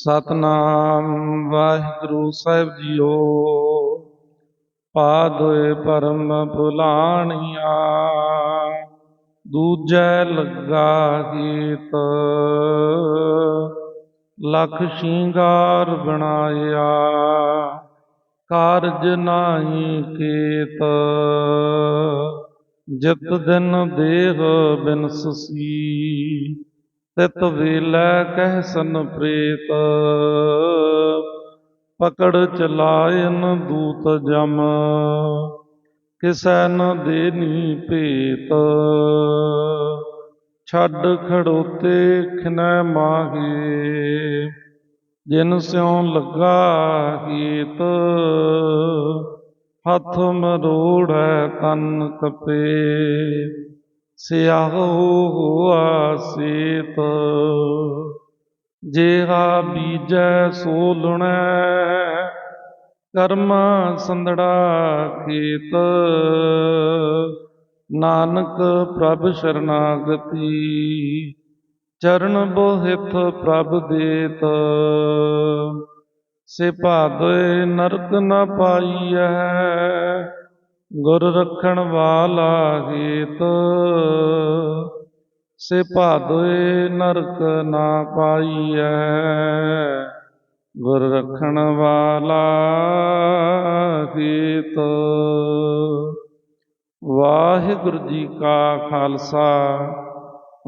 ਸਤਨਾਮ ਵਾਹਿਗੁਰੂ ਸਾਹਿਬ ਜੀਓ। ਪਾਦ ਹੋਏ ਪਰਮ ਭੁਲਾਣੀਆਂ। ਦੂਜੈ ਲੱਗਾ ਗੀਤ। ਲਖ ਸ਼ਿੰਗਾਰ ਬਣਾਇਆ। ਕਾਰਜ ਨਾਹੀ ਕੀਤ। ਜਿਤ ਦਿਨ ਦੇਹ ਬਿਨਸਸੀ। ਤਿਤ ਵੇਲੇ ਕਹਿ ਸਨ ਪ੍ਰੀਤ। ਪਕੜ ਚਲਾਇਨ ਦੂਤ ਜਮ। ਕਿਸੈ ਨ ਦੇਨੀ ਭੇਤ। ਛੱਡ ਖੜੋਤੇ ਖਿਨੈ ਮਾਹੀ। ਜਿਨ ਸਿਉ ਲੱਗਾ ਕੀਤ ਹੱਥ ਮਰੋੜੈ ਤਨ ਕਪੇ। ਸਿਆਹੋ ਹੋਆ ਸੀਤ ਜਿਹਾ ਬੀਜੈ ਸੋ ਲੁਣੈ, ਕਰਮ ਸੰਦੜਾ ਖੇਤ। ਨਾਨਕ ਪ੍ਰਭ ਸ਼ਰਨਾਗਤੀ, ਚਰਨ ਬੋਹਿਤ ਪ੍ਰਭ ਦੇਤ। ਸੇ ਭਾਗੈ ਨਰਕ ਨ ਪਾਈਐ ਗੁਰ ਰਖਣ ਵਾਲਾ ਗੀਤ। ਸੇ ਭਾਦੋਏ ਨਰਕ ਨਾ ਪਾਈਐ। ਗੁਰ ਰਖਣ ਵਾਲਾ ਗੀਤ। ਵਾਹਿਗੁਰੂ ਜੀ ਕਾ ਖਾਲਸਾ,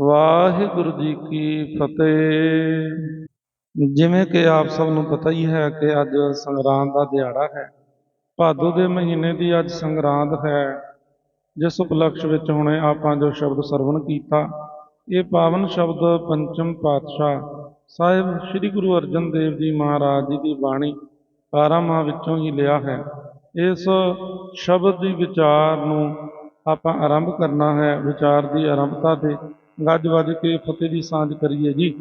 ਵਾਹਿਗੁਰੂ ਜੀ ਕੀ ਫਤਿਹ। ਜਿਵੇਂ ਕਿ ਆਪ ਸਭ ਨੂੰ ਪਤਾ ਹੀ ਹੈ ਕਿ ਅੱਜ ਸੰਗਰਾਂਦ ਦਾ ਦਿਹਾੜਾ ਹੈ। ਭਾਦੋ ਦੇ ਮਹੀਨੇ ਦੀ ਅੱਜ ਸੰਗਰਾਂਦ ਹੈ, ਜਿਸ ਉਪਲਕਸ਼ ਵਿੱਚ ਹੁਣੇ ਆਪਾਂ ਜੋ ਸ਼ਬਦ ਸਰਵਣ ਕੀਤਾ, ਇਹ ਪਾਵਨ ਸ਼ਬਦ ਪੰਚਮ ਪਾਤਸ਼ਾਹ ਸਾਹਿਬ ਸ੍ਰੀ ਗੁਰੂ ਅਰਜਨ ਦੇਵ ਜੀ ਮਹਾਰਾਜ ਜੀ ਦੀ ਬਾਣੀ ਪਾਰਾਮਾਂ ਵਿੱਚੋਂ ਹੀ ਲਿਆ ਹੈ। ਇਸ ਸ਼ਬਦ ਦੀ ਵਿਚਾਰ ਨੂੰ ਆਪਾਂ ਆਰੰਭ ਕਰਨਾ ਹੈ, ਵਿਚਾਰ ਦੀ ਆਰੰਭਤਾ ਤੇ ਗੱਜ ਵੱਜ ਕੇ ਫਤਿਹ ਦੀ ਸਾਂਝ ਕਰੀਏ ਜੀ।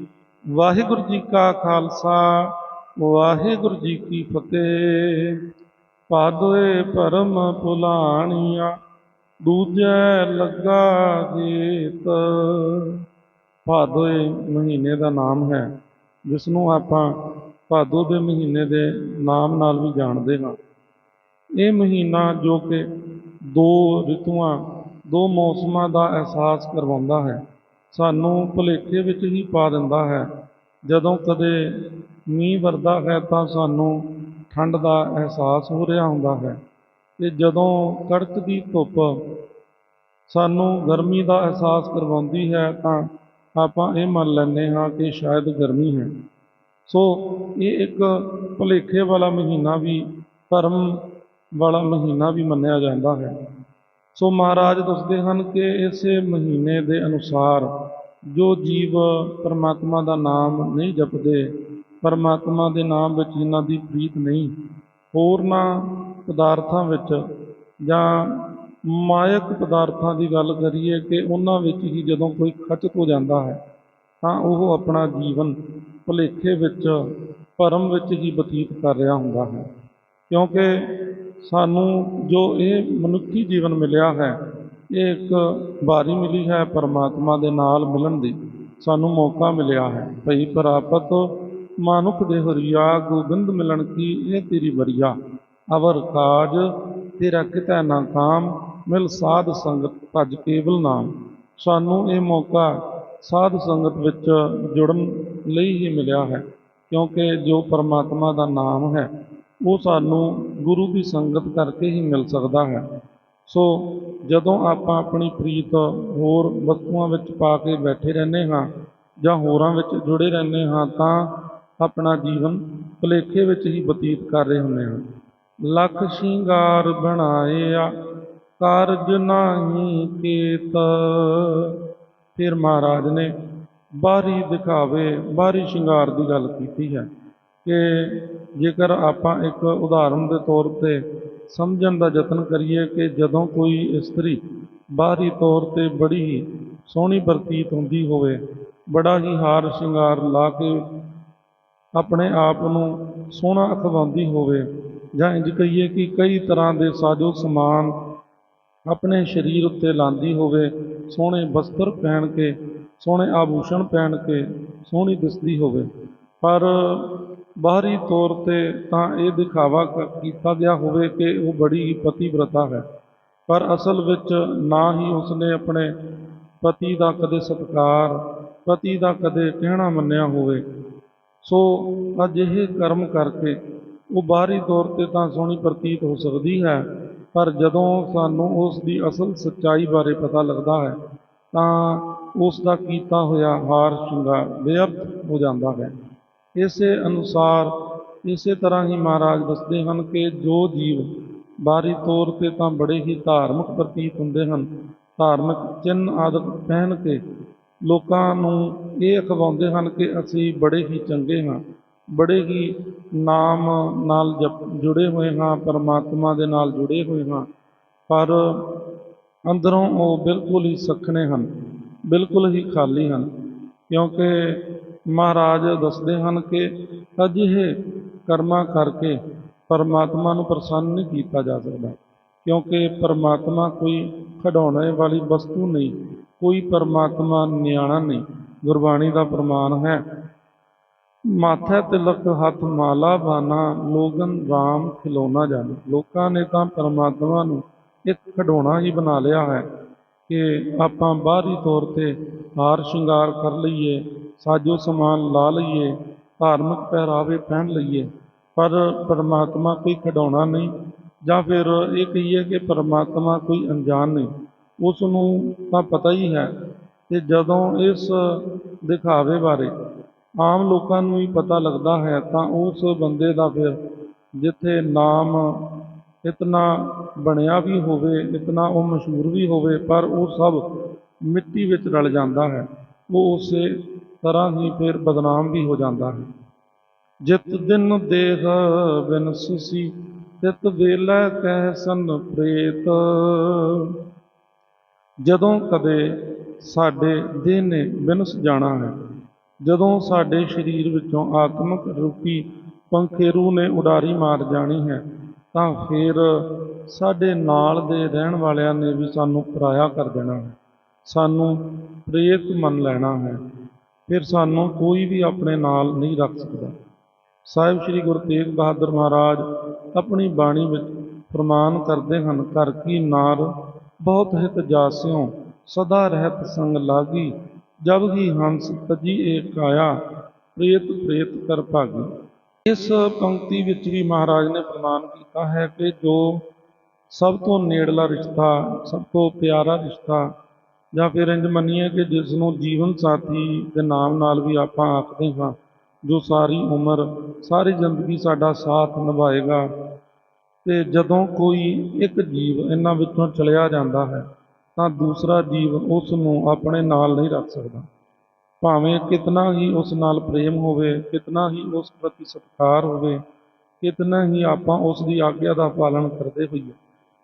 ਵਾਹਿਗੁਰੂ ਜੀ ਕਾ ਖਾਲਸਾ, ਵਾਹਿਗੁਰੂ ਜੀ ਕੀ ਫਤਿਹ। ਪਾਦੋਏ ਪਰਮ ਭੁਲਾਣੀਆਂ ਦੂਜੈ ਲੱਗਾ ਗੀਤ ਭਾਦੋਏ ਮਹੀਨੇ ਦਾ ਨਾਮ ਹੈ ਜਿਸ ਨੂੰ ਆਪਾਂ ਭਾਦੋ ਦੇ ਮਹੀਨੇ ਦੇ ਨਾਮ ਨਾਲ ਵੀ ਜਾਣਦੇ ਹਾਂ। ਇਹ ਮਹੀਨਾ ਜੋ ਕਿ ਦੋ ਰਿਤੂਆਂ, ਦੋ ਮੌਸਮਾਂ ਦਾ ਅਹਿਸਾਸ ਕਰਵਾਉਂਦਾ ਹੈ, ਸਾਨੂੰ ਭੁਲੇਖੇ ਵਿੱਚ ਹੀ ਪਾ ਦਿੰਦਾ ਹੈ। ਜਦੋਂ ਕਦੇ ਮੀਂਹ ਵਰਦਾ ਹੈ ਤਾਂ ਸਾਨੂੰ ਠੰਡ ਦਾ ਅਹਿਸਾਸ ਹੋ ਰਿਹਾ ਹੁੰਦਾ ਹੈ ਤੇ ਜਦੋਂ ਕੜਕਦੀ ਧੁੱਪ ਸਾਨੂੰ ਗਰਮੀ ਦਾ ਅਹਿਸਾਸ ਕਰਵਾਉਂਦੀ ਹੈ ਤਾਂ ਆਪਾਂ ਇਹ ਮੰਨ ਲੈਂਦੇ ਹਾਂ ਕਿ ਸ਼ਾਇਦ ਗਰਮੀ ਹੈ। ਸੋ ਇਹ ਇੱਕ ਭੁਲੇਖੇ ਵਾਲਾ ਮਹੀਨਾ ਵੀ ਧਰਮ ਵਾਲਾ ਮਹੀਨਾ ਵੀ ਮੰਨਿਆ ਜਾਂਦਾ ਹੈ। ਸੋ ਮਹਾਰਾਜ ਦੱਸਦੇ ਹਨ ਕਿ ਇਸੇ ਮਹੀਨੇ ਦੇ ਅਨੁਸਾਰ ਜੋ ਜੀਵ ਪਰਮਾਤਮਾ ਦਾ ਨਾਮ ਨਹੀਂ ਜਪਦੇ ਪਰਮਾਤਮਾ ਦੇ ਨਾਮ ਵਿੱਚ ਇਹਨਾਂ ਦੀ ਪ੍ਰੀਤ ਨਹੀਂ ਹੋਰਨਾਂ ਪਦਾਰਥਾਂ ਵਿੱਚ ਜਾਂ ਮਾਇਕ ਪਦਾਰਥਾਂ ਦੀ ਗੱਲ ਕਰੀਏ ਕਿ ਉਹਨਾਂ ਵਿੱਚ ਹੀ ਜਦੋਂ ਕੋਈ ਖਚਤ ਹੋ ਜਾਂਦਾ ਹੈ, ਤਾਂ ਉਹ ਆਪਣਾ ਜੀਵਨ ਭੁਲੇਖੇ ਵਿੱਚ, ਭਰਮ ਵਿੱਚ ਹੀ ਬਤੀਤ ਕਰ ਰਿਹਾ ਹੁੰਦਾ ਹੈ। ਕਿਉਂਕਿ ਸਾਨੂੰ ਜੋ ਇਹ ਮਨੁੱਖੀ ਜੀਵਨ ਮਿਲਿਆ ਹੈ, ਇਹ ਇੱਕ ਬਾਰੀ ਮਿਲੀ ਹੈ ਪਰਮਾਤਮਾ ਦੇ ਨਾਲ ਮਿਲਣ ਦੀ ਸਾਨੂੰ ਮੌਕਾ ਮਿਲਿਆ ਹੈ। ਭਈ ਪ੍ਰਾਪਤ ਮਾਨੁਖ ਦੇ ਹਰੀਆ ਗੋਬਿੰਦ ਮਿਲਣ ਕੀ, ਇਹ ਤੇਰੀ ਬਰੀਆ ਅਵਰ ਕਾਜ, ਤੇਰਾ ਕਿਤੈ ਨਾ ਕਾਮ, ਮਿਲ ਸਾਧ ਸੰਗਤ ਭਜ ਕੇਵਲ ਨਾਮ। ਸਾਨੂੰ ਇਹ ਮੌਕਾ ਸਾਧ ਸੰਗਤ ਵਿੱਚ ਜੁੜਨ ਲਈ ਹੀ ਮਿਲਿਆ ਹੈ, ਕਿਉਂਕਿ ਜੋ ਪਰਮਾਤਮਾ ਦਾ ਨਾਮ ਹੈ, ਉਹ ਸਾਨੂੰ ਗੁਰੂ ਦੀ ਸੰਗਤ ਕਰਕੇ ਹੀ ਮਿਲ ਸਕਦਾ ਹੈ। ਸੋ ਜਦੋਂ ਆਪਾਂ ਆਪਣੀ ਪ੍ਰੀਤ ਹੋਰ ਵਸਤੂਆਂ ਵਿੱਚ ਪਾ ਕੇ ਬੈਠੇ ਰਹਿੰਦੇ ਹਾਂ ਜਾਂ ਹੋਰਾਂ ਵਿੱਚ ਜੁੜੇ ਰਹਿੰਦੇ ਹਾਂ, ਤਾਂ ਆਪਣਾ ਜੀਵਨ ਭੁਲੇਖੇ ਵਿੱਚ ਹੀ ਬਤੀਤ ਕਰ ਰਹੇ ਹੁੰਦੇ ਹਾਂ ਲੱਖ ਸ਼ਿੰਗਾਰ ਬਣਾਇਆ, ਕਾਰਜ ਨਾਹੀ ਕੀਤ। ਫਿਰ ਮਹਾਰਾਜ ਨੇ ਬਾਹਰੀ ਦਿਖਾਵੇ ਬਾਹਰੀ ਸ਼ਿੰਗਾਰ ਦੀ ਗੱਲ ਕੀਤੀ ਹੈ ਕਿ ਜੇਕਰ ਆਪਾਂ ਇੱਕ ਉਦਾਹਰਨ ਦੇ ਤੌਰ ਤੇ ਸਮਝਣ ਦਾ ਯਤਨ ਕਰੀਏ ਕਿ ਜਦੋਂ ਕੋਈ ਇਸਤਰੀ ਬਾਹਰੀ ਤੌਰ ਤੇ ਬੜੀ ਹੀ ਸੋਹਣੀ ਪ੍ਰਤੀਤ ਹੁੰਦੀ ਹੋਵੇ, ਬੜਾ ਹੀ ਹਾਰ ਸ਼ਿੰਗਾਰ ਲਾ ਕੇ ਆਪਣੇ ਆਪ ਨੂੰ ਸੋਹਣਾ ਅਖਵਾਉਂਦੀ ਹੋਵੇ ਜਾਂ ਇੰਜ ਕਹੀਏ ਕਿ ਕਈ ਤਰ੍ਹਾਂ ਦੇ ਸਾਜੋ ਸਮਾਨ ਆਪਣੇ ਸਰੀਰ ਉੱਤੇ ਲਾਂਦੀ ਹੋਵੇ, ਸੋਹਣੇ ਵਸਤਰ ਪਹਿਨ ਕੇ, ਸੋਹਣੇ ਆਭੂਸ਼ਣ ਪਹਿਨ ਕੇ, ਸੋਹਣੀ ਦਿਸਦੀ ਹੋਵੇ। ਪਰ ਬਾਹਰੀ ਤੌਰ ਤੇ ਤਾਂ ਇਹ ਦਿਖਾਵਾ ਕ- ਕੀਤਾ ਗਿਆ ਹੋਵੇ ਕਿ ਉਹ ਬੜੀ ਹੀ ਪਤੀਵ੍ਰਤਾ ਹੈ। ਪਰ ਅਸਲ ਵਿੱਚ ਨਾ ਹੀ ਉਸਨੇ ਆਪਣੇ ਪਤੀ ਦਾ ਕਦੇ ਸਤਿਕਾਰ, ਪਤੀ ਦਾ ਕਦੇ ਕਹਿਣਾ ਮੰਨਿਆ ਹੋਵੇ। ਸੋ ਅਜਿਹੇ ਕਰਮ ਕਰਕੇ ਉਹ ਬਾਹਰੀ ਤੌਰ ਤੇ ਤਾਂ ਸੋਹਣੀ ਪ੍ਰਤੀਤ ਹੋ ਸਕਦੀ ਹੈ, ਪਰ ਜਦੋਂ ਸਾਨੂੰ ਉਸ ਦੀ ਅਸਲ ਸੱਚਾਈ ਬਾਰੇ ਪਤਾ ਲੱਗਦਾ ਹੈ, ਤਾਂ ਉਸ ਦਾ ਕੀਤਾ ਹੋਇਆ ਹਾਰ ਸ਼ਿੰਗਾਰ ਬੇਅਰਥ ਹੋ ਜਾਂਦਾ ਹੈ। ਇਸੇ ਅਨੁਸਾਰ, ਇਸੇ ਤਰ੍ਹਾਂ ਹੀ ਮਹਾਰਾਜ ਦੱਸਦੇ ਹਨ ਕਿ ਜੋ ਜੀਵ ਬਾਹਰੀ ਤੌਰ ਤੇ ਤਾਂ ਬੜੇ ਹੀ ਧਾਰਮਿਕ ਪ੍ਰਤੀਤ ਹੁੰਦੇ ਹਨ, ਧਾਰਮਿਕ ਚਿੰਨ੍ਹ ਆਦਿ ਪਹਿਨ ਕੇ ਲੋਕਾਂ ਨੂੰ ਇਹ ਅਖਵਾਉਂਦੇ ਹਨ ਕਿ ਅਸੀਂ ਬੜੇ ਹੀ ਚੰਗੇ ਹਾਂ, ਬੜੇ ਹੀ ਨਾਮ ਨਾਲ ਜਪ, ਜੁੜੇ ਹੋਏ ਹਾਂ, ਪਰਮਾਤਮਾ ਦੇ ਨਾਲ ਜੁੜੇ ਹੋਏ ਹਾਂ, ਪਰ ਅੰਦਰੋਂ ਉਹ ਬਿਲਕੁਲ ਹੀ ਸੱਖਣੇ ਹਨ, ਬਿਲਕੁਲ ਹੀ ਖਾਲੀ ਹਨ, ਕਿਉਂਕਿ ਮਹਾਰਾਜ ਦੱਸਦੇ ਹਨ ਕਿ ਅਜਿਹੇ ਕਰਮਾਂ ਕਰਕੇ ਪਰਮਾਤਮਾ ਨੂੰ ਪ੍ਰਸੰਨ ਨਹੀਂ ਕੀਤਾ ਜਾ ਸਕਦਾ, ਕਿਉਂਕਿ ਪਰਮਾਤਮਾ ਕੋਈ ਖਿਡੌਣੇ ਵਾਲੀ ਵਸਤੂ ਨਹੀਂ ਕੋਈ ਪਰਮਾਤਮਾ ਨਿਆਣਾ ਨਹੀਂ, ਗੁਰਬਾਣੀ ਦਾ ਪ੍ਰਮਾਣ ਹੈ। ਮਾਥੈ ਤਿਲਕ ਹੱਥ ਮਾਲਾ ਬਾਨਾ, ਲੋਗਨ ਰਾਮ ਖਿਲੌਣਾ ਜਾਣੇ। ਲੋਕਾਂ ਨੇ ਤਾਂ ਪਰਮਾਤਮਾ ਨੂੰ ਇੱਕ ਖਿਡੌਣਾ ਹੀ ਬਣਾ ਲਿਆ ਹੈ ਕਿ ਆਪਾਂ ਬਾਹਰੀ ਤੌਰ ਤੇ ਹਾਰ ਸ਼ਿੰਗਾਰ ਕਰ ਲਈਏ, ਸਾਜੋ ਸਮਾਨ ਲਾ ਲਈਏ, ਧਾਰਮਿਕ ਪਹਿਰਾਵੇ ਪਹਿਨ ਲਈਏ, ਪਰ ਪਰਮਾਤਮਾ ਕੋਈ ਖਿਡੌਣਾ ਨਹੀਂ। ਜਾਂ ਫਿਰ ਇਹ ਕਹੀਏ ਕਿ ਪਰਮਾਤਮਾ ਕੋਈ ਅਣਜਾਣ ਨਹੀਂ। ਉਸ ਨੂੰ ਤਾਂ ਪਤਾ ਹੀ ਹੈ ਕਿ ਜਦੋਂ ਇਸ ਦਿਖਾਵੇ ਬਾਰੇ ਆਮ ਲੋਕਾਂ ਨੂੰ ਹੀ ਪਤਾ ਲੱਗਦਾ ਹੈ, ਤਾਂ ਉਸ ਬੰਦੇ ਦਾ ਫਿਰ ਜਿੱਥੇ ਨਾਮ ਇਤਨਾ ਬਣਿਆ ਵੀ ਹੋਵੇ, ਇਤਨਾ ਉਹ ਮਸ਼ਹੂਰ ਵੀ ਹੋਵੇ, ਪਰ ਉਹ ਸਭ ਮਿੱਟੀ ਵਿੱਚ ਰਲ ਜਾਂਦਾ ਹੈ। ਉਹ ਉਸੇ ਤਰ੍ਹਾਂ ਹੀ ਫਿਰ ਬਦਨਾਮ ਵੀ ਹੋ ਜਾਂਦਾ ਹੈ। ਜਿਤ ਦਿਨ ਦੇਹ ਬਿਨਸੀ ਤਿਤ ਵੇਲਾ ਕਹਿ ਸਨ ਪ੍ਰੇਤ। ਜਦੋਂ ਕਦੇ ਸਾਡੇ ਦੇਹ ਨੇ ਬਿਨਸ ਜਾਣਾ ਹੈ, ਜਦੋਂ ਸਾਡੇ ਸਰੀਰ ਵਿੱਚੋਂ ਆਤਮਿਕ ਰੂਪੀ ਪੰਖੇਰੂ ਨੇ ਉਡਾਰੀ ਮਾਰ ਜਾਣੀ ਹੈ, ਤਾਂ ਫਿਰ ਸਾਡੇ ਨਾਲ ਦੇ ਰਹਿਣ ਵਾਲਿਆਂ ਨੇ ਵੀ ਸਾਨੂੰ ਪਰਾਇਆ ਕਰ ਦੇਣਾ ਹੈ, ਸਾਨੂੰ ਪ੍ਰੇਤ ਮੰਨ ਲੈਣਾ ਹੈ, ਫਿਰ ਸਾਨੂੰ ਕੋਈ ਵੀ ਆਪਣੇ ਨਾਲ ਨਹੀਂ ਰੱਖ ਸਕਦਾ। ਸਾਹਿਬ ਸ੍ਰੀ ਗੁਰੂ ਤੇਗ ਬਹਾਦਰ ਮਹਾਰਾਜ ਆਪਣੀ ਬਾਣੀ ਵਿੱਚ ਫਰਮਾਨ ਕਰਦੇ ਹਨ, ਘਰ ਕੀ ਨਾਰ ਬਹੁਤ ਹਿਤ ਜਾਸਿਓ, ਸਦਾ ਰਹਿਤ ਸੰਗ ਲਾਗੀ, ਜਬ ਹੀ ਹੰਸ ਤਜੀ ਏਕ ਕਾਇਆ ਪ੍ਰੇਤ ਪ੍ਰੇਤ ਕਰ ਭਾਗੀ। ਇਸ ਪੰਕਤੀ ਵਿੱਚ ਵੀ ਮਹਾਰਾਜ ਨੇ ਪ੍ਰਮਾਣ ਕੀਤਾ ਹੈ ਕਿ ਜੋ ਸਭ ਤੋਂ ਨੇੜਲਾ ਰਿਸ਼ਤਾ, ਸਭ ਤੋਂ ਪਿਆਰਾ ਰਿਸ਼ਤਾ, ਜਾਂ ਫਿਰ ਇੰਜ ਮੰਨੀਏ ਕਿ ਜਿਸ ਨੂੰ ਜੀਵਨ ਸਾਥੀ ਦੇ ਨਾਮ ਨਾਲ ਵੀ ਆਪਾਂ ਆਖਦੇ ਹਾਂ, ਜੋ ਸਾਰੀ ਉਮਰ, ਸਾਰੀ ਜ਼ਿੰਦਗੀ ਸਾਡਾ ਸਾਥ ਨਿਭਾਏਗਾ ਤੇ ਜਦੋਂ ਕੋਈ ਇੱਕ ਜੀਵ ਇਹਨਾਂ ਵਿੱਚੋਂ ਚਲਿਆ ਜਾਂਦਾ ਹੈ, ਤਾਂ ਦੂਸਰਾ ਜੀਵ ਉਸ ਨੂੰ ਆਪਣੇ ਨਾਲ ਨਹੀਂ ਰੱਖ ਸਕਦਾ। ਭਾਵੇਂ ਕਿਤਨਾ ਹੀ ਉਸ ਨਾਲ ਪ੍ਰੇਮ ਹੋਵੇ, ਕਿਤਨਾ ਹੀ ਉਸ ਪ੍ਰਤੀ ਸਤਿਕਾਰ ਹੋਵੇ, ਕਿਤਨਾ ਹੀ ਆਪਾਂ ਉਸ ਦੀ ਆਗਿਆ ਦਾ ਪਾਲਣ ਕਰਦੇ ਹੋਈਏ,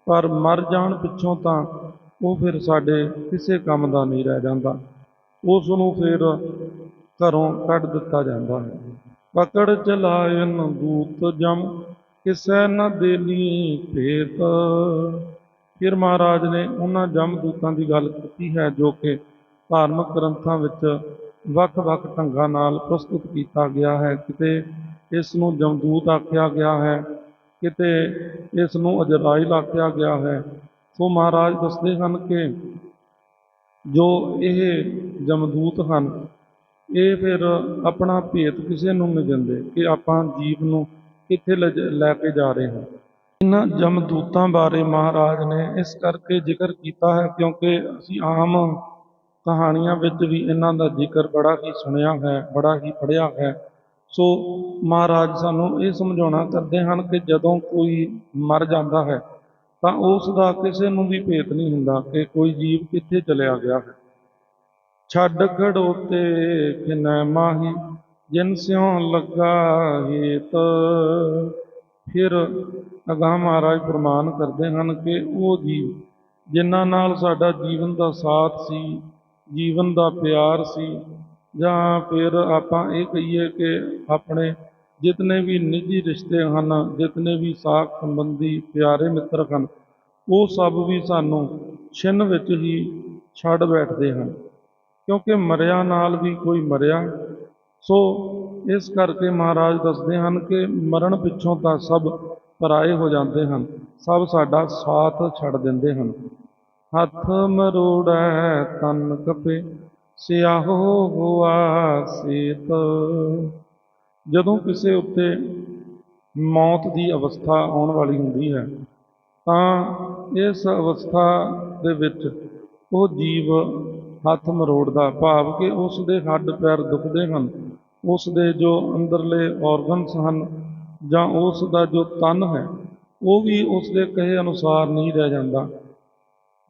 ਪਰ ਮਰ ਜਾਣ ਪਿੱਛੋਂ ਤਾਂ ਉਹ ਫਿਰ ਸਾਡੇ ਕਿਸੇ ਕੰਮ ਦਾ ਨਹੀਂ ਰਹਿ ਜਾਂਦਾ। ਉਸ ਨੂੰ ਫਿਰ ਘਰੋਂ ਕੱਢ ਦਿੱਤਾ ਜਾਂਦਾ ਹੈ। ਪਕੜ ਚਲਾਇਨ ਦੂਤ ਜਮ ਕਿਸੈ ਨ ਦੇਨੀ ਭੇਤ। ਫਿਰ ਮਹਾਰਾਜ ਨੇ ਉਹਨਾਂ ਜਮਦੂਤਾਂ ਦੀ ਗੱਲ ਕੀਤੀ ਹੈ, ਜੋ ਕਿ ਧਾਰਮਿਕ ਗ੍ਰੰਥਾਂ ਵਿੱਚ ਵੱਖ-ਵੱਖ ਢੰਗਾਂ ਨਾਲ ਪ੍ਰਸਤੁਤ ਕੀਤਾ ਗਿਆ ਹੈ। ਕਿਤੇ ਇਸ ਨੂੰ ਜਮਦੂਤ ਆਖਿਆ ਗਿਆ ਹੈ, ਕਿਤੇ ਇਸ ਨੂੰ ਅਜਰਾਇਲ ਆਖਿਆ ਗਿਆ ਹੈ। ਸੋ ਮਹਾਰਾਜ ਦੱਸਦੇ ਹਨ ਕਿ ਜੋ ਇਹ ਜਮਦੂਤ ਹਨ, ਇਹ ਫਿਰ ਆਪਣਾ ਭੇਤ ਕਿਸੇ ਨੂੰ ਨਹੀਂ ਦਿੰਦੇ ਕਿ ਆਪਾਂ ਜੀਵ ਨੂੰ ਕਿੱਥੇ ਲੈ ਲੈ ਕੇ ਜਾ ਰਹੇ ਹਾਂ? ਇਹਨਾਂ ਜਮਦੂਤਾਂ ਬਾਰੇ ਮਹਾਰਾਜ ਨੇ ਇਸ ਕਰਕੇ ਜ਼ਿਕਰ ਕੀਤਾ ਹੈ ਕਿਉਂਕਿ ਅਸੀਂ ਆਮ ਕਹਾਣੀਆਂ ਵਿੱਚ ਵੀ ਇਹਨਾਂ ਦਾ ਜ਼ਿਕਰ ਬੜਾ ਹੀ ਸੁਣਿਆ ਹੈ, ਬੜਾ ਹੀ ਪੜ੍ਹਿਆ ਹੈ। ਸੋ ਮਹਾਰਾਜ ਸਾਨੂੰ ਇਹ ਸਮਝਾਉਣਾ ਕਰਦੇ ਹਨ ਕਿ ਜਦੋਂ ਕੋਈ ਮਰ ਜਾਂਦਾ ਹੈ, ਤਾਂ ਉਸ ਦਾ ਕਿਸੇ ਨੂੰ ਵੀ ਭੇਤ ਨਹੀਂ ਹੁੰਦਾ ਕਿ ਕੋਈ ਜੀਵ ਕਿੱਥੇ ਚਲਿਆ ਗਿਆ ਹੈ। ਛੱਡ ਖੜੋਤੇ ਕਿਨੈ ਮਾਹੀ ਜਿਨ ਸਿਉ ਲੱਗਾ ਹੇਤ, ਫਿਰ ਅਗਾਂਹ ਮਹਾਰਾਜ ਪ੍ਰਮਾਨ ਕਰਦੇ ਹਨ ਕਿ ਉਹ ਜੀਵ ਜਿਨ੍ਹਾਂ ਨਾਲ ਸਾਡਾ ਜੀਵਨ ਦਾ ਸਾਥ ਸੀ, ਜੀਵਨ ਦਾ ਪਿਆਰ ਸੀ, ਜਾਂ ਫਿਰ ਆਪਾਂ ਇਹ ਕਹੀਏ ਕਿ ਆਪਣੇ ਜਿਤਨੇ ਵੀ ਨਿੱਜੀ ਰਿਸ਼ਤੇ ਹਨ, ਜਿਤਨੇ ਵੀ ਸਾਖ ਸੰਬੰਧੀ ਪਿਆਰੇ ਮਿੱਤਰ ਹਨ, ਉਹ ਸਭ ਵੀ ਸਾਨੂੰ ਛਿੰਨ ਵਿੱਚ ਹੀ ਛੱਡ ਬੈਠਦੇ ਹਨ। ਕਿਉਂਕਿ ਮਰਿਆ ਨਾਲ ਵੀ ਕੋਈ ਮਰਿਆ ਸੋ ਇਸ ਕਰਕੇ ਮਹਾਰਾਜ ਦੱਸਦੇ ਹਨ ਕਿ ਮਰਨ ਪਿੱਛੋਂ ਤਾਂ ਸਭ ਪਰਾਏ ਹੋ ਜਾਂਦੇ ਹਨ, ਸਭ ਸਾਡਾ ਸਾਥ ਛੱਡ ਦਿੰਦੇ ਹਨ। ਹੱਥ ਮਰੋੜੈ ਤਨ ਕਪੇ, ਸਿਆਹੋ ਹੋਆ ਸੀਤ। ਜਦੋਂ ਕਿਸੇ ਉੱਤੇ ਮੌਤ ਦੀ ਅਵਸਥਾ ਆਉਣ ਵਾਲੀ ਹੁੰਦੀ ਹੈ, ਤਾਂ ਇਸ ਅਵਸਥਾ ਦੇ ਵਿੱਚ ਉਹ ਜੀਵ ਹੱਥ ਮਰੋੜਦਾ ਭਾਵ ਕਿ ਉਸ ਦੇ ਹੱਡ ਪੈਰ ਦੁਖਦੇ ਹਨ। ਉਸ ਦੇ ਜੋ ਅੰਦਰਲੇ ਆਰਗਨਸ ਹਨ ਜਾਂ ਉਸ ਦਾ ਜੋ ਤਨ ਹੈ, ਉਹ ਵੀ ਉਸ ਦੇ ਕਹੇ ਅਨੁਸਾਰ ਨਹੀਂ ਰਹਿ ਜਾਂਦਾ।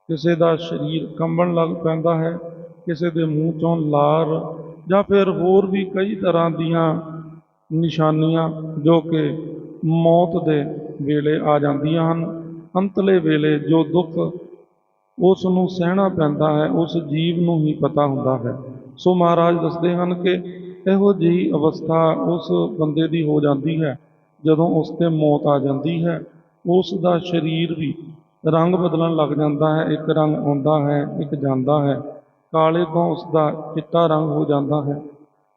ਕਿਸੇ ਦਾ ਸਰੀਰ ਕੰਬਣ ਲੱਗ ਪੈਂਦਾ ਹੈ, ਕਿਸੇ ਦੇ ਮੂੰਹ ਚੋਂ ਲਾਰ ਜਾਂ ਫਿਰ ਹੋਰ ਵੀ ਕਈ ਤਰ੍ਹਾਂ ਦੀਆਂ ਨਿਸ਼ਾਨੀਆਂ ਜੋ ਕਿ ਮੌਤ ਦੇ ਵੇਲੇ ਆ ਜਾਂਦੀਆਂ ਹਨ। ਅੰਤਲੇ ਵੇਲੇ ਜੋ ਦੁੱਖ ਉਸ ਨੂੰ ਸਹਿਣਾ ਪੈਂਦਾ ਹੈ, ਉਸ ਜੀਵ ਨੂੰ ਹੀ ਪਤਾ ਹੁੰਦਾ ਹੈ। ਸੋ ਮਹਾਰਾਜ ਦੱਸਦੇ ਹਨ ਕਿ ਇਹੋ ਜਿਹੀ ਅਵਸਥਾ ਉਸ ਬੰਦੇ ਦੀ ਹੋ ਜਾਂਦੀ ਹੈ, ਜਦੋਂ ਉਸ ਤੇ ਮੌਤ ਆ ਜਾਂਦੀ ਹੈ। ਉਸ ਦਾ ਸਰੀਰ ਵੀ ਰੰਗ ਬਦਲਣ ਲੱਗ ਜਾਂਦਾ ਹੈ, ਇੱਕ ਰੰਗ ਆਉਂਦਾ ਹੈ, ਇੱਕ ਜਾਂਦਾ ਹੈ। ਕਾਲੇ ਤੋਂ ਉਸ ਦਾ ਚਿੱਟਾ ਰੰਗ ਹੋ ਜਾਂਦਾ ਹੈ।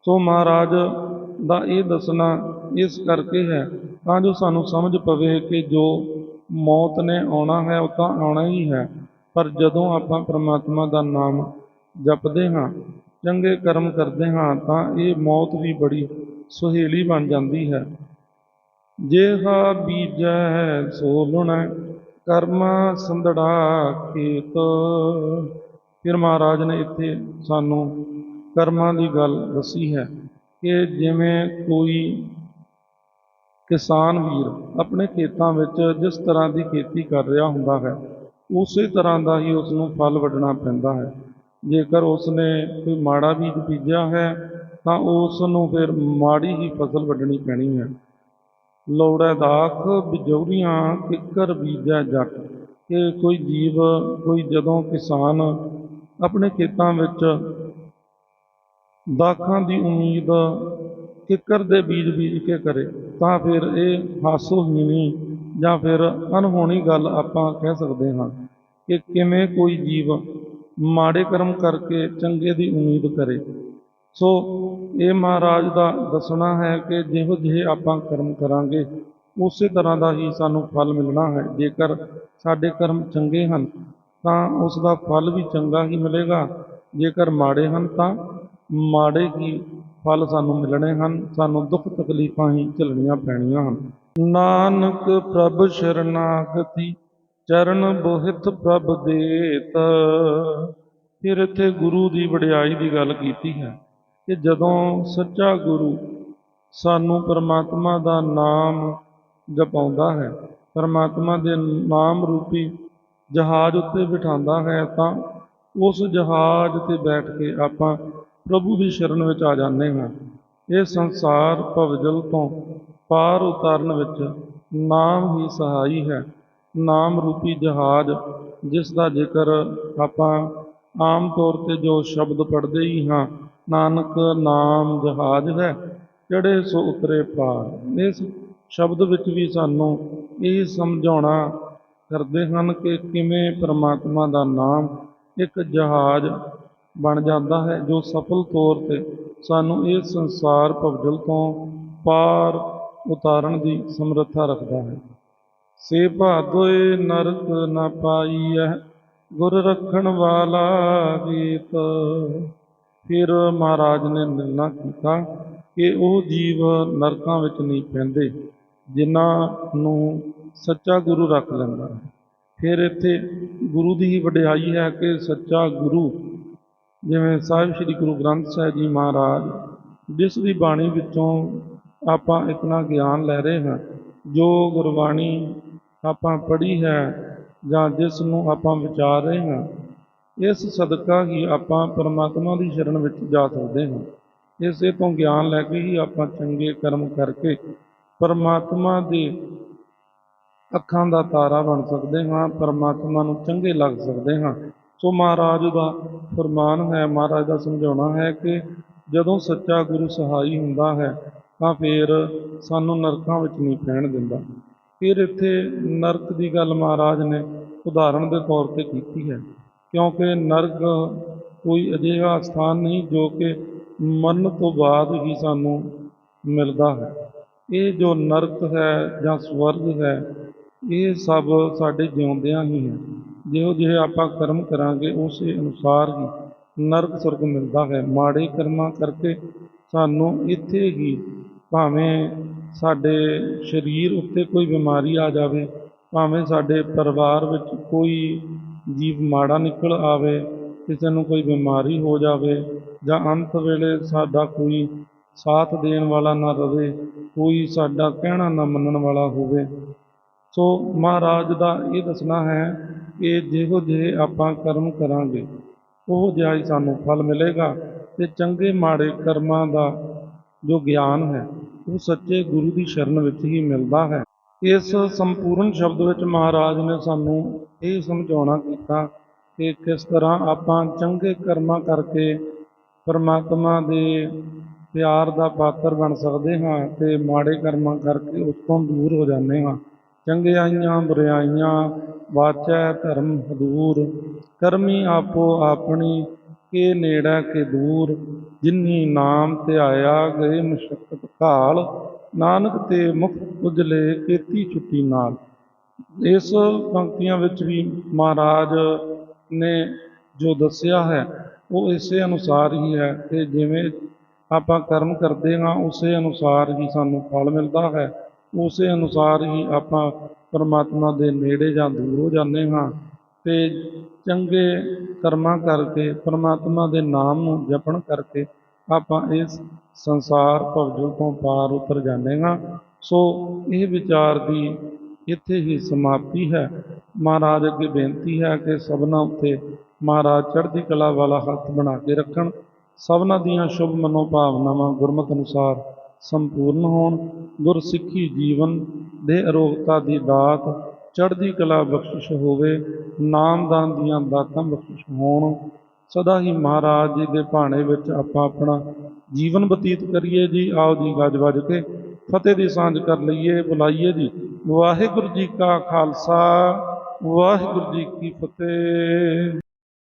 ਸੋ ਮਹਾਰਾਜ ਦਾ ਇਹ ਦੱਸਣਾ ਇਸ ਕਰਕੇ ਹੈ, ਤਾਂ ਜੋ ਸਾਨੂੰ ਸਮਝ ਪਵੇ ਕਿ ਜੋ ਮੌਤ ਨੇ ਆਉਣਾ ਹੈ, ਉਹ ਤਾਂ ਆਉਣਾ ਹੀ ਹੈ। ਪਰ ਜਦੋਂ ਆਪਾਂ ਪ੍ਰਮਾਤਮਾ ਦਾ ਨਾਮ ਜਪਦੇ ਹਾਂ, ਚੰਗੇ ਕਰਮ ਕਰਦੇ ਹਾਂ, ਤਾਂ ਇਹ ਮੌਤ ਵੀ ਬੜੀ ਸੁਹੇਲੀ ਬਣ ਜਾਂਦੀ ਹੈ। ਜੇਹਾ ਬੀਜੈ ਸੋ ਲੁਣੈ ਕਰਮ ਸੰਧੜਾ ਖੇਤ। ਫਿਰ ਮਹਾਰਾਜ ਨੇ ਇੱਥੇ ਸਾਨੂੰ ਕਰਮਾਂ ਦੀ ਗੱਲ ਦੱਸੀ ਹੈ ਕਿ ਜਿਵੇਂ ਕੋਈ ਕਿਸਾਨ ਵੀਰ ਆਪਣੇ ਖੇਤਾਂ ਵਿੱਚ ਜਿਸ ਤਰ੍ਹਾਂ ਦੀ ਖੇਤੀ ਕਰ ਰਿਹਾ ਹੁੰਦਾ ਹੈ ਉਸੇ ਤਰ੍ਹਾਂ ਦਾ ਹੀ ਉਸ ਨੂੰ ਫਲ ਵੱਢਣਾ ਪੈਂਦਾ ਹੈ। ਜੇਕਰ ਉਸ ਨੇ ਕੋਈ ਮਾੜਾ ਬੀਜ ਬੀਜਿਆ ਹੈ, ਤਾਂ ਉਸ ਨੂੰ ਫਿਰ ਮਾੜੀ ਹੀ ਫਸਲ ਵੱਢਣੀ ਪੈਣੀ ਹੈ। ਲੋੜੈ ਦਾਖ ਬਿਜੌਰੀਆਂ ਕਿੱਕਰ ਬੀਜੈ ਜੱਟ। ਕਿ ਕੋਈ ਜੀਵ, ਕੋਈ ਜਦੋਂ ਕਿਸਾਨ ਆਪਣੇ ਖੇਤਾਂ ਵਿੱਚ ਦਾਖਾਂ ਦੀ ਉਮੀਦ ਕਿੱਕਰ ਦੇ ਬੀਜ ਬੀਜ ਕੇ ਕਰੇ, ਤਾਂ ਫਿਰ ਇਹ ਹਾਸੋਹੀਣੀ ਜਾਂ ਫਿਰ ਅਨਹੋਣੀ ਗੱਲ ਆਪਾਂ ਕਹਿ ਸਕਦੇ ਹਾਂ ਕਿ ਕਿਵੇਂ ਕੋਈ ਜੀਵ ਮਾੜੇ ਕਰਮ ਕਰਕੇ ਚੰਗੇ ਦੀ ਉਮੀਦ ਕਰੇ। ਸੋ ਇਹ ਮਹਾਰਾਜ ਦਾ ਦੱਸਣਾ ਹੈ ਕਿ ਜਿਹੋ ਜਿਹੇ ਆਪਾਂ ਕਰਮ ਕਰਾਂਗੇ, ਉਸੇ ਤਰ੍ਹਾਂ ਦਾ ਹੀ ਸਾਨੂੰ ਫਲ ਮਿਲਣਾ ਹੈ। ਜੇਕਰ ਸਾਡੇ ਕਰਮ ਚੰਗੇ ਹਨ, ਤਾਂ ਉਸ ਦਾ ਫਲ ਵੀ ਚੰਗਾ ਹੀ ਮਿਲੇਗਾ। ਜੇਕਰ ਮਾੜੇ ਹਨ, ਤਾਂ ਮਾੜੇ ਹੀ ਫਲ ਸਾਨੂੰ ਮਿਲਣੇ ਹਨ। ਸਾਨੂੰ ਦੁੱਖ ਤਕਲੀਫਾਂ ਹੀ ਝੱਲਣੀਆਂ ਪੈਣੀਆਂ ਹਨ। ਨਾਨਕ ਪ੍ਰਭ ਸ਼ਰਨਾਗਤੀ, ਚਰਨ ਬੋਹਿਤ ਪ੍ਰਭ ਦੇਤ। ਫਿਰ ਇੱਥੇ ਗੁਰੂ ਦੀ ਵਡਿਆਈ ਦੀ ਗੱਲ ਕੀਤੀ ਹੈ ਕਿ ਜਦੋਂ ਸੱਚਾ ਗੁਰੂ ਸਾਨੂੰ ਪਰਮਾਤਮਾ ਦਾ ਨਾਮ ਜਪਾਉਂਦਾ ਹੈ, ਪਰਮਾਤਮਾ ਦੇ ਨਾਮ ਰੂਪੀ ਜਹਾਜ਼ ਉੱਤੇ ਬਿਠਾਉਂਦਾ ਹੈ, ਤਾਂ ਉਸ ਜਹਾਜ਼ ਤੇ ਬੈਠ ਕੇ ਆਪਾਂ ਪ੍ਰਭੂ ਦੀ ਸ਼ਰਨ ਵਿੱਚ ਆ ਜਾਂਦੇ ਹਾਂ। ਇਹ ਸੰਸਾਰ ਭਵਜਲ ਤੋਂ ਪਾਰ ਉਤਾਰਨ ਵਿੱਚ ਨਾਮ ਹੀ ਸਹਾਈ ਹੈ। ਨਾਮ ਰੂਪੀ ਜਹਾਜ਼, ਜਿਸ ਦਾ ਜ਼ਿਕਰ ਆਪਾਂ ਆਮ ਤੌਰ ਤੇ ਜੋ ਸ਼ਬਦ ਪੜ੍ਹਦੇ ਹੀ ਹਾਂ, ਨਾਨਕ ਨਾਮ ਜਹਾਜ਼ ਹੈ ਚੜ੍ਹੇ ਸੋ ਉਤਰੇ ਪਾਰ। ਇਸ ਸ਼ਬਦ ਵਿੱਚ ਵੀ ਸਾਨੂੰ ਇਹ ਸਮਝਾਉਣਾ ਕਰਦੇ ਹਨ ਕਿ ਕਿਵੇਂ ਪਰਮਾਤਮਾ ਦਾ ਨਾਮ ਇੱਕ ਜਹਾਜ਼ ਬਣ ਜਾਂਦਾ ਹੈ, ਜੋ ਸਫਲ ਤੌਰ ਤੇ ਸਾਨੂੰ ਇਹ ਸੰਸਾਰ ਭਵਜਲ ਤੋਂ ਪਾਰ ਉਤਾਰਨ ਦੀ ਸਮਰੱਥਾ ਰੱਖਦਾ ਹੈ। ਸੇ ਭਾਦੋਏ ਨਰਕ ਨਾ ਪਾਈਐ, ਗੁਰ ਰੱਖਣ ਵਾਲਾ ਗੀਤ ਫਿਰ ਮਹਾਰਾਜ ਨੇ ਨਿਰਣਾ ਕੀਤਾ ਕਿ ਉਹ ਜੀਵ ਨਰਕਾਂ ਵਿੱਚ ਨਹੀਂ ਪੈਂਦੇ, ਜਿਨ੍ਹਾਂ ਨੂੰ ਸੱਚਾ ਗੁਰੂ ਰੱਖ ਲੈਂਦਾ ਹੈ। ਫਿਰ ਇੱਥੇ ਗੁਰੂ ਦੀ ਹੀ ਵਡਿਆਈ ਹੈ ਕਿ ਸੱਚਾ ਗੁਰੂ, ਜਿਵੇਂ ਸਾਹਿਬ ਸ੍ਰੀ ਗੁਰੂ ਗ੍ਰੰਥ ਸਾਹਿਬ ਜੀ ਮਹਾਰਾਜ, ਜਿਸ ਦੀ ਬਾਣੀ ਵਿੱਚੋਂ ਆਪਾਂ ਇਤਨਾ ਗਿਆਨ ਲੈ ਰਹੇ ਹਾਂ। ਜੋ ਗੁਰਬਾਣੀ ਆਪਾਂ ਪੜ੍ਹੀ ਹੈ ਜਾਂ ਜਿਸ ਨੂੰ ਆਪਾਂ ਵਿਚਾਰ ਰਹੇ ਹਾਂ, ਇਸ ਸਦਕਾ ਹੀ ਆਪਾਂ ਪਰਮਾਤਮਾ ਦੀ ਸ਼ਰਨ ਵਿੱਚ ਜਾ ਸਕਦੇ ਹਾਂ। ਇਸੇ ਤੋਂ ਗਿਆਨ ਲੈ ਕੇ ਹੀ ਆਪਾਂ ਚੰਗੇ ਕਰਮ ਕਰਕੇ ਪਰਮਾਤਮਾ ਦੇ ਅੱਖਾਂ ਦਾ ਤਾਰਾ ਬਣ ਸਕਦੇ ਹਾਂ, ਪਰਮਾਤਮਾ ਨੂੰ ਚੰਗੇ ਲੱਗ ਸਕਦੇ ਹਾਂ। ਸੋ ਮਹਾਰਾਜ ਦਾ ਫਰਮਾਨ ਹੈ, ਮਹਾਰਾਜ ਦਾ ਸਮਝਾਉਣਾ ਹੈ ਕਿ ਜਦੋਂ ਸੱਚਾ ਗੁਰੂ ਸਹਾਈ ਹੁੰਦਾ ਹੈ ਤਾਂ ਫਿਰ ਸਾਨੂੰ ਨਰਕਾਂ ਵਿੱਚ ਨਹੀਂ ਪੈਣ ਦਿੰਦਾ। ਫਿਰ ਇੱਥੇ ਨਰਕ ਦੀ ਗੱਲ ਮਹਾਰਾਜ ਨੇ ਉਦਾਹਰਣ ਦੇ ਤੌਰ ਤੇ ਕੀਤੀ ਹੈ, ਕਿਉਂਕਿ ਨਰਕ ਕੋਈ ਅਜਿਹਾ ਸਥਾਨ ਨਹੀਂ ਜੋ ਕਿ ਮਰਨ ਤੋਂ ਬਾਅਦ ਹੀ ਸਾਨੂੰ ਮਿਲਦਾ ਹੈ। ਇਹ ਜੋ ਨਰਕ ਹੈ ਜਾਂ ਸਵਰਗ ਹੈ, ਇਹ ਸਭ ਸਾਡੇ ਜਿਉਂਦਿਆਂ ਹੀ ਹੈ। ਜਿਹੋ ਜਿਹੇ ਆਪਾਂ ਕਰਮ ਕਰਾਂਗੇ, ਉਸੇ ਅਨੁਸਾਰ ਹੀ ਨਰਕ ਸੁਰਗ ਮਿਲਦਾ ਹੈ। ਮਾੜੇ ਕਰਮਾਂ ਕਰਕੇ ਸਾਨੂੰ ਇੱਥੇ ਹੀ ਭਾਵੇਂ ਸਾਡੇ ਸਰੀਰ ਉੱਤੇ ਕੋਈ ਬਿਮਾਰੀ ਆ ਜਾਵੇ, ਭਾਵੇਂ ਸਾਡੇ ਪਰਿਵਾਰ ਵਿੱਚ ਕੋਈ ਜੀਵ ਮਾੜਾ ਨਿਕਲ ਆਵੇ, ਕਿਸੇ ਨੂੰ ਕੋਈ ਬਿਮਾਰੀ ਹੋ ਜਾਵੇ ਜਾਂ ਅੰਤ ਵੇਲੇ ਸਾਡਾ ਕੋਈ ਸਾਥ ਦੇਣ ਵਾਲਾ ਨਾ ਰਵੇ, ਕੋਈ ਸਾਡਾ ਕਹਿਣਾ ਨਾ ਮੰਨਣ ਵਾਲਾ ਹੋਵੇ। ਸੋ ਮਹਾਰਾਜ ਦਾ ਇਹ ਦੱਸਣਾ ਹੈ ਕਿ ਜਿਹੋ ਜਿਹੇ ਆਪਾਂ ਕਰਮ ਕਰਾਂਗੇ, ਉਹ ਜਿਹਾ ਹੀ ਸਾਨੂੰ ਫਲ ਮਿਲੇਗਾ ਤੇ ਚੰਗੇ ਮਾੜੇ ਕਰਮਾਂ ਦਾ ਜੋ ਗਿਆਨ ਹੈ, ਉਹ ਸੱਚੇ ਗੁਰੂ ਦੀ ਸ਼ਰਨ ਵਿੱਚ ਹੀ ਮਿਲਦਾ ਹੈ। ਇਸ ਸੰਪੂਰਨ ਸ਼ਬਦ ਵਿੱਚ ਮਹਾਰਾਜ ਨੇ ਸਾਨੂੰ ਇਹ ਸਮਝਾਉਣਾ ਕੀਤਾ ਕਿ ਕਿਸ ਤਰ੍ਹਾਂ ਆਪਾਂ ਚੰਗੇ ਕਰਮਾਂ ਕਰਕੇ ਪਰਮਾਤਮਾ ਦੇ ਪਿਆਰ ਦਾ ਪਾਤਰ ਬਣ ਸਕਦੇ ਹਾਂ ਤੇ ਮਾੜੇ ਕਰਮਾਂ ਕਰਕੇ ਉਸ ਤੋਂ ਦੂਰ ਹੋ ਜਾਂਦੇ ਹਾਂ। ਚੰਗਿਆਈਆਂ ਬੁਰਾਈਆਂ ਵਾਚੈ ਧਰਮ ਹਦੂਰ, ਕਰਮੀ ਆਪੋ ਆਪਣੀ ਕੇ ਨੇੜਾ ਕੇ ਦੂਰ, ਜਿਨੀ ਨਾਮ ਤੇ ਆਇਆ ਗਏ ਮਸ਼ਕਤ ਘਾਲ ਨਾਨਕ ਤੇ ਮੁਕਤ ਉਜਲੇ ਕੀਤੀ ਛੁੱਟੀ ਨਾਲ। ਇਸ ਪੰਕਤੀਆਂ ਵਿੱਚ ਵੀ ਮਹਾਰਾਜ ਨੇ ਜੋ ਦੱਸਿਆ ਹੈ, ਉਹ ਇਸੇ ਅਨੁਸਾਰ ਹੀ ਹੈ ਕਿ ਜਿਵੇਂ ਆਪਾਂ ਕਰਮ ਕਰਦੇ ਹਾਂ, ਉਸੇ ਅਨੁਸਾਰ ਹੀ ਸਾਨੂੰ ਫਲ ਮਿਲਦਾ ਹੈ, ਉਸੇ ਅਨੁਸਾਰ ਹੀ ਆਪਾਂ ਪਰਮਾਤਮਾ ਦੇ ਨੇੜੇ ਜਾਂ ਦੂਰ ਹੋ ਜਾਂਦੇ ਹਾਂ। ਤੇ ਚੰਗੇ ਕਰਮਾਂ ਕਰਕੇ, ਪਰਮਾਤਮਾ ਦੇ ਨਾਮ ਨੂੰ ਜਪਣ ਕਰਕੇ ਆਪਾਂ ਇਸ ਸੰਸਾਰ ਭਵਜਲ ਤੋਂ ਪਾਰ ਉਤਰ ਜਾਂਦੇ ਹਾਂ। ਸੋ ਇਹ ਵਿਚਾਰ ਦੀ ਇੱਥੇ ਹੀ ਸਮਾਪਤੀ ਹੈ। ਮਹਾਰਾਜ ਅੱਗੇ ਬੇਨਤੀ ਹੈ ਕਿ ਸਭਨਾ ਉੱਤੇ ਮਹਾਰਾਜ ਚੜ੍ਹਦੀ ਕਲਾ ਵਾਲਾ ਹੱਥ ਬਣਾ ਕੇ ਰੱਖਣ। ਸਭਨਾਂ ਦੀਆਂ ਸ਼ੁਭ ਮਨੋਭਾਵਨਾਵਾਂ ਗੁਰਮਤਿ ਅਨੁਸਾਰ ਸੰਪੂਰਨ ਹੋਣ। ਗੁਰਸਿੱਖੀ ਜੀਵਨ ਦੇ ਅਰੋਗਤਾ ਦੀ ਦਾਤ ਚੜ੍ਹਦੀ ਕਲਾ ਬਖਸ਼ਿਸ਼ ਹੋਵੇ, ਨਾਮਦਾਨ ਦੀਆਂ ਦਾਤਾਂ ਬਖਸ਼ਿਸ਼ ਹੋਣ। ਸਦਾ ਹੀ ਮਹਾਰਾਜ ਜੀ ਦੇ ਭਾਣੇ ਵਿੱਚ ਆਪਾਂ ਆਪਣਾ ਜੀਵਨ ਬਤੀਤ ਕਰੀਏ ਜੀ, ਆਓ ਜੀ ਗੱਜ ਵੱਜ ਕੇ ਫਤਿਹ ਦੀ ਸਾਂਝ ਕਰ ਲਈਏ, ਬੁਲਾਈਏ ਜੀ। ਵਾਹਿਗੁਰੂ ਜੀ ਕਾ ਖਾਲਸਾ, ਵਾਹਿਗੁਰੂ ਜੀ ਕੀ ਫਤਿਹ।